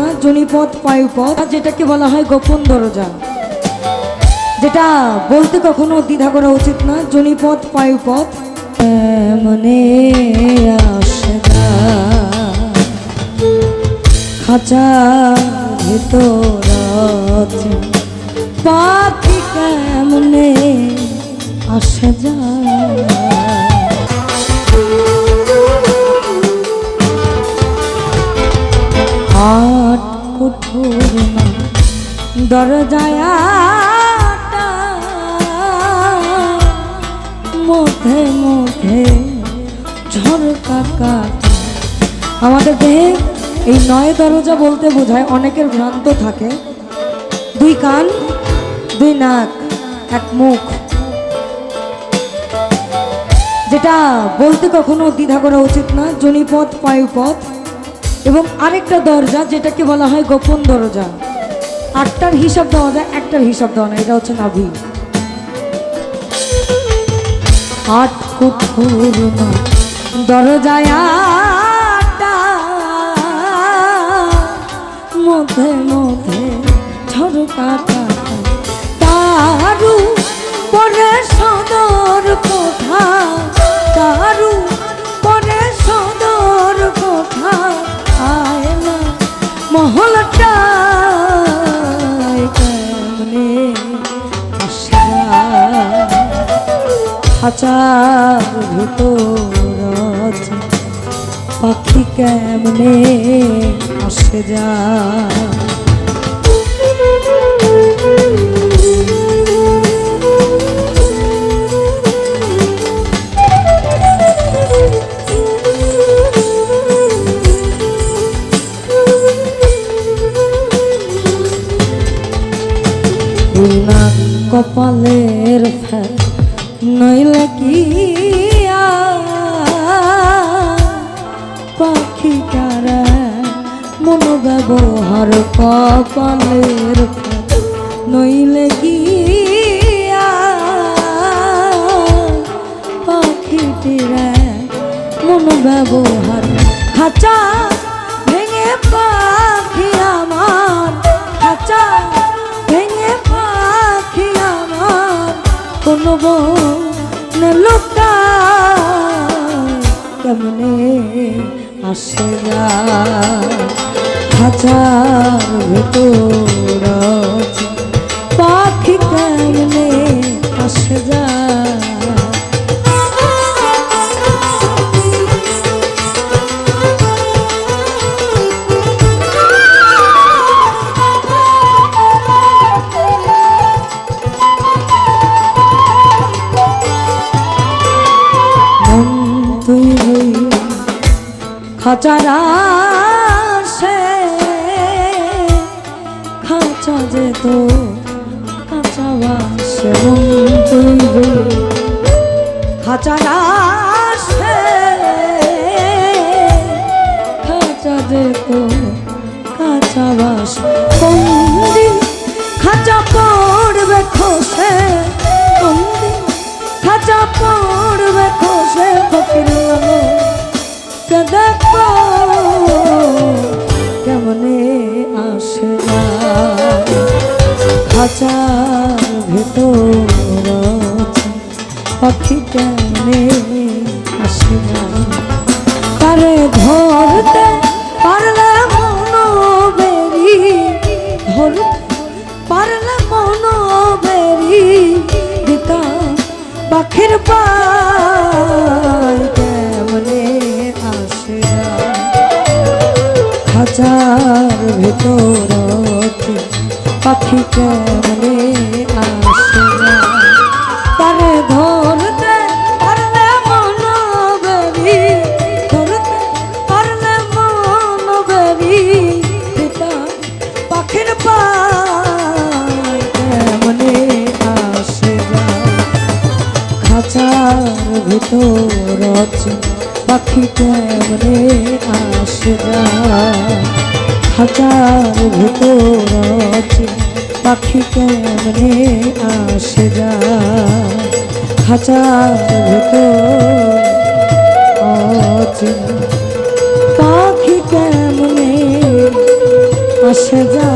না, জনিপথ পায়ুপথ যেটাকে বলা হয় গোপন দরজা। যেটা বলতে কখনো দ্বিধা করা উচিত না, জনিপথ পায়ুপথ, মনে খাঁচা ভেতর পাখি কেমনে আসে যায়? আট কঠোর দরজায় মধ্যে মধ্যে ঝরকা আমাদের দেহে এই নয় দরজা বলতে বোঝায় অনেকের ভ্রান্ত থাকে। দুই কান, দুই নাক, এক মুখ। যেটা বলতে কখনো দ্বিধা করা উচিত না, জনিপথ, পায়ুপথ। এবং আরেকটা দরজা যেটাকে বলা হয় গোপন দরজা। আটটার হিসাব দেওয়া যায় একটার হিসাব দেওয়া না এটা হচ্ছে নাভি। আট দরজায় আটা, মধ্যে মধ্যে ঝরকা কাটা তারু পরে সদর কোঠা তারু খাঁচার ভিতর পাখি কেমনে আসে না কপালের ফেল নইলে কি পাখি কারা মন ব্যবহার কপালের নইলে কি পাখিটিরা মন ব্যবহার খাঁচা কোন না লোকটা কেমনে আসে না? হাজার ভেতর খাঁচারা সে খাঁচা যেত খাঁচা বাসে খাঁচারা খাঁচার ভেতর পাখি কেমনে আসে না। তারে ধরতে পারলে মন বেরি, ধরতে পারলে বেরি দিতা পাখির পায় কেমনে আসে না। খাঁচার ভেতর আছে পাখি কেমনে আসে না? তারে ধরতে পারলে মন ধরতে পারলে মন পিতা পাখির পায় কেমনে আসে খাঁচার ভেতর আছে, পাখি কেমনে আসে না? খাঁচার ভেতর আছে পাখি কেমনে আসে যা? খাঁচার ভেতর আছে পাখি কেমনে আসে যা?